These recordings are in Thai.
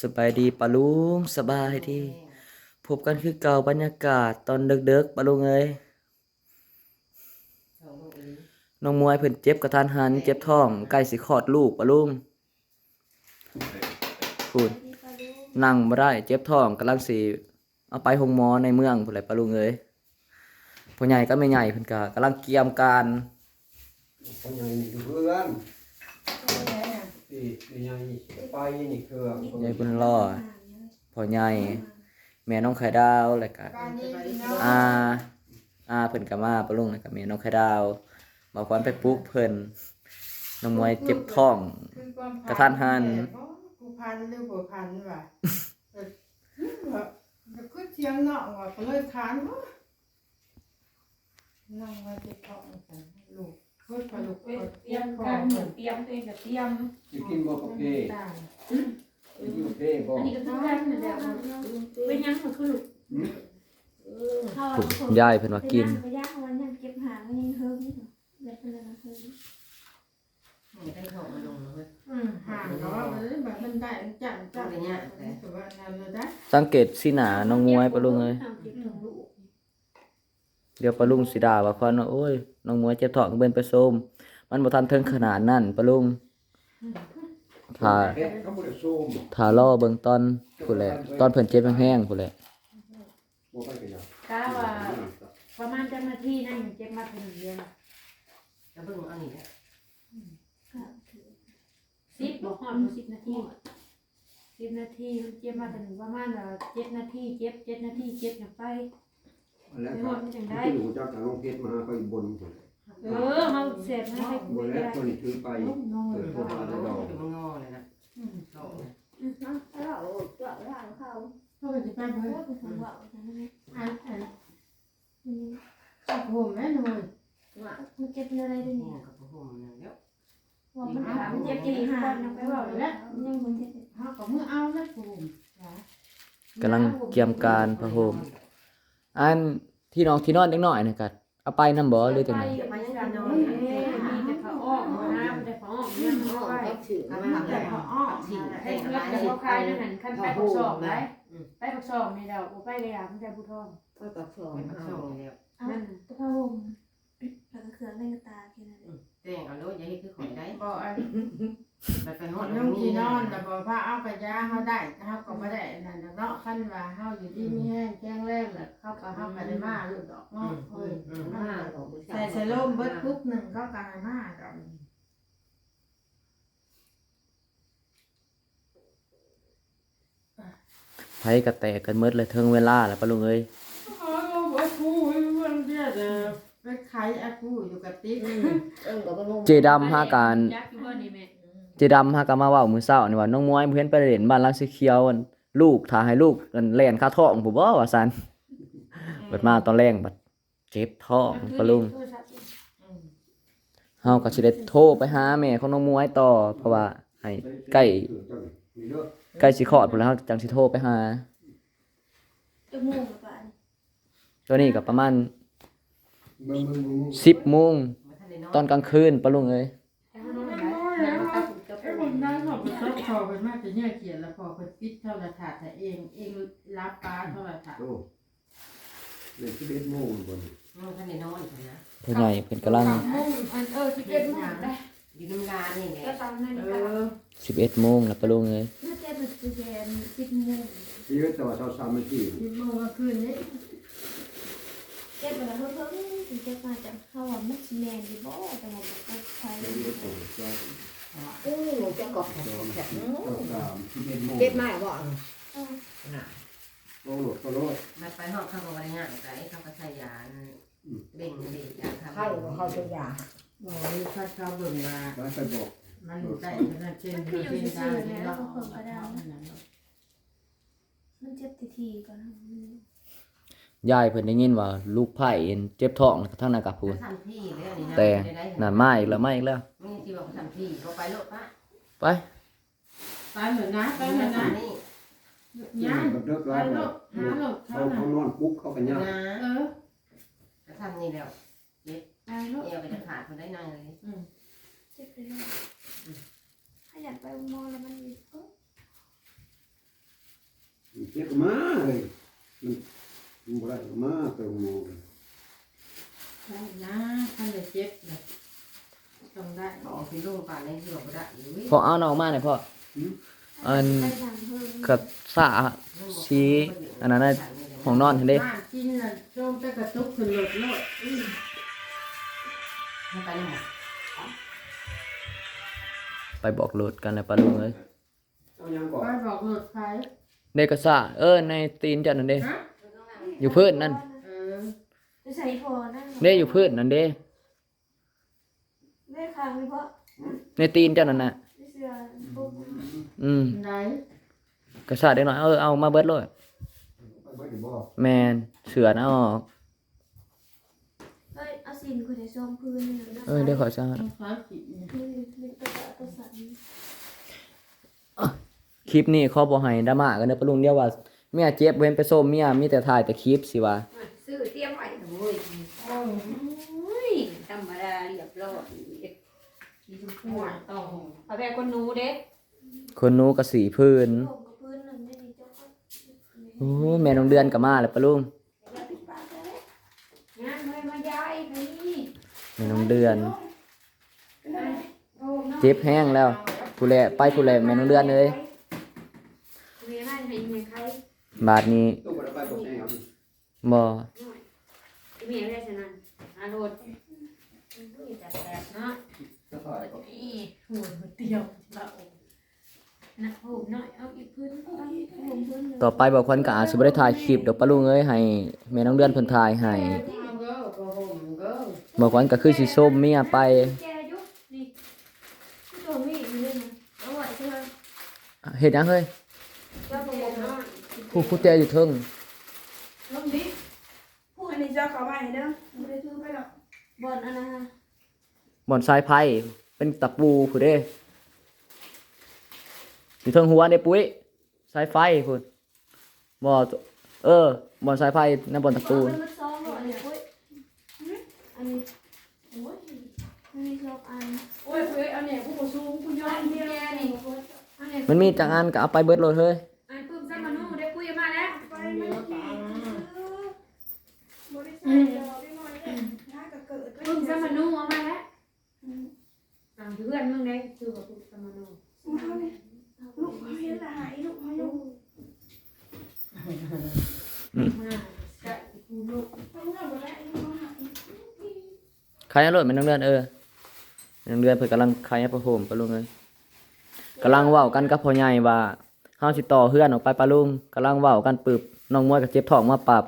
สบายดีปะลุงสบายดีพบกันคือเก่าบรรยากาศตอนเด็กๆปะลุงเอ้ยท้องลูกอีหลีน้องมวยเพิ่นเจ็บกระทันหันเจ็บท้องใกล้สิคลอดลูกปะลุงพูดนั่งบ่ได้เจ็บท้องกำลังสิเอาไปโรงหมอในเมืองพุ่นแหละปะลุงเอ้ยพ่อใหญ่ก็แม่ใหญ่เพิ่นก็กำลังเตรียมการคนใหญ่นี่อยู่เพื่อน ที่นี่ใหญ่ไปนี่เครื่องใหญ่เพิ่นรอพ่อใหญ่แม่น้องไข่ดาวแล้วก็อาอาเพิ่นก็มาปะลุงแล้วก็แม่น้องไข่ดาวมาควันไปปลุกเพิ่นน้องมวยเจ็บท้อง กระทันหันกูพันหรือบ่พันว่ะเออแบบแบบคือเสียงเนาะว่ะก็เลยคานว่านั่งไว้ที่ท้องกันลูก เพิ่นไปลูกเตเพิ่นรียมการเหมือนเตรียมตัวเองกับเตรียมจะกินบ่กาแฟต่างจะกินกาแฟบ่อันนี้ก็คือการเหมือนแบบเป็นยังมันคือลูกยายเพิ่นว่ากินไปย่างวันยังเก็บหางมันยังเฮิร์มนี่เหรอแบบเป็นอะไรนะเฮิร์มมันได้ท้องมันลงเลยอืมห่างเนาะเลยแบบมันได้มันจังจังแต่ว่านั่นเลยได้สังเกตสีหน้าน้องมวยปะลุงเอ้ย เดี๋ยวปะลุงสิดาว่าควันว่าโอ้ยน้องมวยเจ็บท้องเบิ่นไปโซมมันบ่ทันถึงขนาดนั้นปะลุงถ้าเฮ็ดเขาบ่ได้ซูมถ้ารอเบิ่งตอนพุ่นแหละตอนเพิ่นเจ็บแห้งๆพุ่นแหละบ่ไปกันยังก้าว่าประมาณจังนาทีนั่นเจ็บมาถึงเดือนแล้วเบิ่งอานี่แหละก็ถือสิบบอกหอดสิบนาทีสิบนาทีเจ็บมาถึงประมาณเจ็ดนาทีเจ็บเจ็ดนาทีเจ็บอย่างไป แล้วก็ที่หนูจักทางน้องเพชรมาหาไปบนพุ่นเออเขาเสร็จไม่ให้คุบ่ยแล้วได้คนนี้ถือไปน้องเออเลยพวกเราได้ดอกเดี๋ยวมันงอเลยนะท้องเนี่ยเราเราเราเขาเขาจะไปเพิ่นเราเป็นคนว่าฉันไม่อันอันมันจับผมแม่หน่อยมันเก็บอะไรด้วยนี่เนี่ยกับผ้าห่มนั่นแล้วว่ามันถามมันเจ็บตีหางไปบอกแล้วยังมันเจ็บเฮาก็มือเอาแล้วผมกำลังเตรียมการพระโฮม อันที่น้องที่นอนเด็กน้อยนี่ก็เอาไปนำบ่หรือจังไดไปกันนอนมีแต่เขาอ้อมนะแต่เขาอ้อมเนี่ยเขาไปทำมันแต่พออ้อสิ่งไอ้แต่งเพื่อะอนไรจะเขาคายนั่นหันขั้นไปประสอบไหมไปประสอบในเราไปเลยอะมันจะบุทองก็ตัดสองมันส่งแล้วเอาตะพาวงแล้วก็เครื่องเล่นตาแค่นั้นเองแต่งเอาโลดอย่าให้คือข่อยได้บ่อัน ไปไปฮอดน้องที่นอนแต่บ่พาเอาไปยาเฮาได้เฮาก็บ่ได้นั่นเนาะคันว่าเฮาอยู่ที่มีแห้งแข็งแรงแล้วเขาก็เฮาก็ได้มาลูกดอกอืเนาะมเอ้ยอืมมาใส่ใส่ลมเบิดปุ๊บหนึงเขาก็ให้มาดอกไผก็แตกกันหมดเลยถึงเวลาแล้วปะลุงเอ้ยโอ้ยบ่กูมันเด้อเด้อไปขายอากูอยู่กับติ๊กเจดำหาการ จดำหาก็มาเว้ามื้อเช้านี่ว่าน้องมวยเพิ่นไปเล่นบ้านหลังสีเขียวอั่นลูกถ้าให้ลูกอันแล่นคาท้องผู้บ่ว่าซั่นเบิดมาตอนแรงบัดเจ็บท้องปะลุงเฮาก็สิได้โทรไปหาแม่ของน้องมวยต่อเพราะว่าให้ใกล้มีเด้อใกล้สิคลอดพุ่นแล้วเฮาจังสิโทรไปหาจมูกแบบตัวนี้ก็ประมาณเบิ่งเบิ่งเบิ่ง10โมงตอนกลางคืนปะลุงเอ้ย ไอ้คนนั้นเขาไปซอกคอไป มากจะเนี่ยเขียนแล้วพอไปปิดโทรทัศน์แต่เองเองรับปลาโทรทัศน์โอ้เลย11โมงบ่นี่มันท่านได้นอนอยู่นะพ่อใหญ่เพิ่นกำลังมุ่งอันเออสิบเอ็ดโมงได้อยู่น้ำลานี่แหละก็ตามนาฬิเอกาอ11โมงแล้วปะลุงเอ้ยน่าจะเป็นสีแดงสิบโมงที่แต่ว่าเช้าๆมันที่สิบโมงก็คืนนี้เก็บไปแล้วเพิ่มเพิ่มถึงเก็บมาจากข้าวมันแมนดีบ่แต่ว่าก็ใช้เดี๋ยวโตเช้าโอ้จะกอกแข็งแข็งสาม11โมงเก็บไม้บ่โอ้โหก็รถไปไปฮอดเข้ากับวันงานไปเขาก็ใช้ยาเบ่งเลยยาทำเข้าเข้าตัวยาบอกว่าถ้าเขาเบิ่งมาแล้วไปบอกมันได้ขนาดเช่นเช่นได้แล้วก็เพิ่มก็ได้มันเจ็บทีทีก่อน ยายเพิ่นได้ยินว่าลูกไผ่เจ็บท้องแล้วก็ทั้งนั้นกับพูนทำที่แล้วนี่นะแต่นั่นมาอีกแล้วมาอีกแล้วมีที่บอกทำที่เขาไปโลดปะไปไปเหมือนนะไปเหมือนนะนี่ย่างแบบเลิกไปแล้วโลกหาโลกเขาเท่านั้เขานนอนปุ๊บเขาก็ย่างนะเออจะทำนี่แล้วไปโลกเอวก็จะขาดคนได้นางเลยเจ็บไปเลยถ้าอยากไปมองแล้วมันมีเออเจ็บมาเลย มันมันบ่ได้มาเติมโมได้นะท่านจะเจ็บเลยต้องได้บอกพี่ลุงป่านในเหือบได้อยู่พอเอาน้องมาหน่อยพ่อ อันไปทางเพิ่มกับสาชี้อันนั้นน่ะของนอนเห็นเด้บ้านกินน่ะโจมแต่กระตุกขึ้นรถโลดให้ไปเลยหมดไปบอกโหลดกันเลยปะลุงเอ้ยเอายังก่อนไปบอกรถไฟเด็กกระสาเออในตีนจันนั่นเด้ ฮะ อยู่พื้นนั่นเออจะใส่พอนั่นเด้อยู่พื้นนั่นเด้ไม่ค้างไม่เพราะในตีนจันนั่นน่ะไม่เสือปุ๊บอืมไหนกระสาเด็กน้อยเออเอามาเบิดโลดไปบ่ได้บ่แมนเสือนะออกเอ้ยเอาสินคุณจะชมพื้นนี่นะเออเดี๋ยวขอซาต้องฟ้าขีดเนี่ยคือมีตัวตัวสันคลิปนี้ขอบ่ให้ดราม่ากันเด้อปะลุงเดียวว่า เมียเจ็บเว้นไปส้มเมียมีแต่ถ่ายแต่คลิปสิว่าซื้อเตรียมไว้โอ้ยโอ้ยธรรมดาเรียบร้อยขีดหัวต้องเอาแบบคนหนูเด้คนหนู้ก็สีพื้นผมกับพื้นหนึ่งไม่ดีเจ้าก็โอ้แม่น้องเดือนก็มาแล้วปะลุงอย่าปิดปากเลยงานเลยมายายไปนี่แม่น้องเดือนโอ้น้องเจ็บแห้งแล้วผู้แลไปผู้แลแม่น้องเดือนเลย เรียนนั่นให้เมียใคร บาทนี้ต้บ่ได้ไปบ่แน่ครับบ่หน่อยเมียได้ฉะนั้นอาโรดจัดแบบเนาะจะถ่ายก่อนนี่หัวเตียวเรานะโอ้น้อยเอาอีกพื้นเอาอีกพื้นต่อไปบอกควันก็อาจสิบ่ได้ถ่ายคลิปดอกปะลุงเอ้ยให้แม่น้องเดือนเพิ่นถ่ายให้บอกควันก็คือสิส้มเมียไปเอาไว้ใช่ไหมเฮ็ดหยังเฮ้ย ว่าผมบอกนะ ผู้ผู้แจอยู่เทิงลงดิพูดอันนี้จะขอไว้เด้อไม่ได้ซื้อไปหรอกบอลอันนั้นฮะบ่อนทรายไผ่เป็นตะปูผู้เด้อยู่เทิงหัวเด้ปุ้ยสายไฟพุ่นบ่เออบ่อนสายไฟนั่นบ่อนตะปูมันมันซ้อมหรออันนี้ปุ้ยอันนี้โอ้ยมันมีสองอันโอ้ยเอ้ยเอาเนี่ยผู้สูงผู้ย้ออันนเดียวนี่อันนี้มันมีจังอันก็เอาไปเบิดโลดเฮ้ย อันปึ้มซะมานู่ได้คุยมาแล้ว ไปไม่ดีบริษัทเดียวได้หน่อยเองน่าจะเกิด ปึ้มซะมานู่เอามาแล้วต่างเพื่อน มึงได้คือารมซะมานู่ลูกเขาเห็นละหายลูกเขาอยู่มาจะกูลูกเขาเงินหมดแล้วลูกเขาหายใครเอารถม่น้องเดือนเออน้องเดือนเพิ่นกำลังใครประโหมปะลุงเอ้ยกำลังเว้ากันกับพ่อใหญ่ว่าเฮาสิต่อเฮือนออกไปปะลุงกำลังเว้ากันปึบน้องมวยก็เจ็บท้องมาปรับ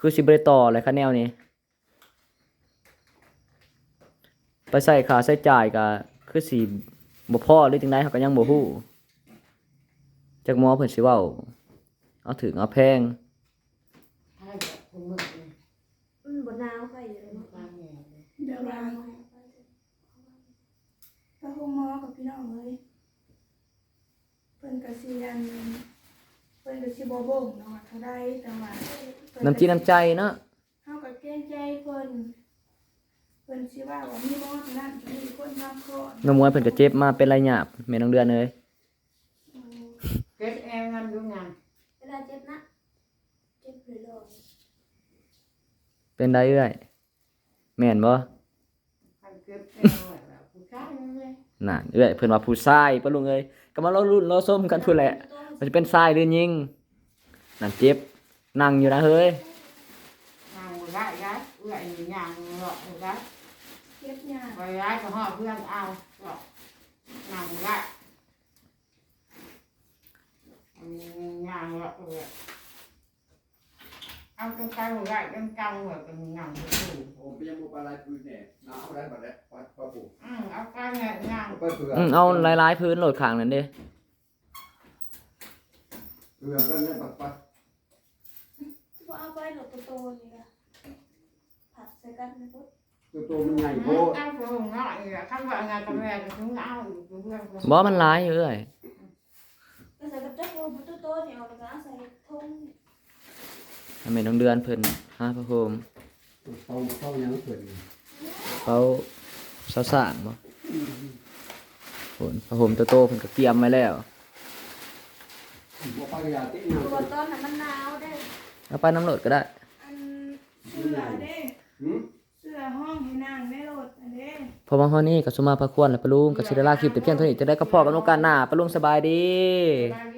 คือสิบ่ได้ต่อเลยคะแนวนี้ไปใส่ค่าใช้จ่ายก็ คือสิบ่พ่อหรือจังได๋เขาก็ยังบ่ฮู้จักหมอเพิ่นสิเว้าเอาถึงเอาแพงอืมบนน้ำไปอยู่เลยตามแง่เดี๋ยวเราไปห้องหมอกับพี่น้องเลยเพิ่นกระเซียนเพิ่นกระซีบบ่งเนาะเท่าได้แต่ว่าน้ำจิตน้ำใจเนาะ เฮากับเกรงใจเพิ่น เพิ่นสิว่าว่ามีหมอที่นั่นมีคนทำคลอดน้องมวยเพิ่นก็เจ็บมาเป็นระยะแม่น้องเดือนเอ้ยเก็บแอร์งานดูงานเวลาเจ็บนะเจ็บเลยลอยเป็นได้เอ้อยแม่นบ่คันเก็บแอร์ไว้แบบผู้ชายเลยน่ะเอ้อยเพิ่นว่าผู้ชายปะลุงเอ้ยก็มาเรารุ่นเราส้มกันพุ่นแหละมันจะเป็นชายหรือหญิงนั่นเจ็บนั่งอยู่นะเฮ้ยนางได้ได้เอื้อยนี่ยางหรอกได้ เจ็บยากไปย้ายกับห่อเพื่อนเอาหรอกนางได้อันนี้ยางหรอกเลยเอาตรงกลางหัวได้ตรงกลางหัวเป็นยางหัวอยู่ผมยังบ่ไปลายพื้นแน่หนาวได้บัดแล้วไปไปปู่อืมเอากลางเนี่ยยางไปเผื่ออืมเอาหลายๆพื้นโหลดข้างนั่นเด้เผื่อกันได้บัดไปบ่เอาไปหลบโตๆนี่ล่ะผัดใส่กันนะพุทธ ตัวโตมันใหญ่โพเอาดเอาไปหงเนาะอีกคำว่างานกับแม่ก็ถึงเอาอีกเพื่อนบ่มันหลายอยู่เอ้ยก็ใส่กับเจ้าโบโตๆนี่เอาแล้วก็เอาใส่ทงให้แม่น้องเดือนเพิ่นหาพระโฮมเขาเขายังเพิ่นเขาสาวสร้างบ่ฝนผ้าห่มโตๆเพิ่นก็เตรียมไว้แล้วบ่ปากยาติหยังตัวต้นน่ะมันหนาวได้เอาไปน้ำโหลดก็ได้อันเสื้อเด้หืมเสื้อ ห้องให้นางแม่โหลดอันเด้พอมาฮอดนี้ก็สุมาพระควรและปะลุงก็สิได้ลาคลิปแต่เพียงเท่านี้จะได้ก็พอกันโอกาสหน้าปะลุงสบายดีบางที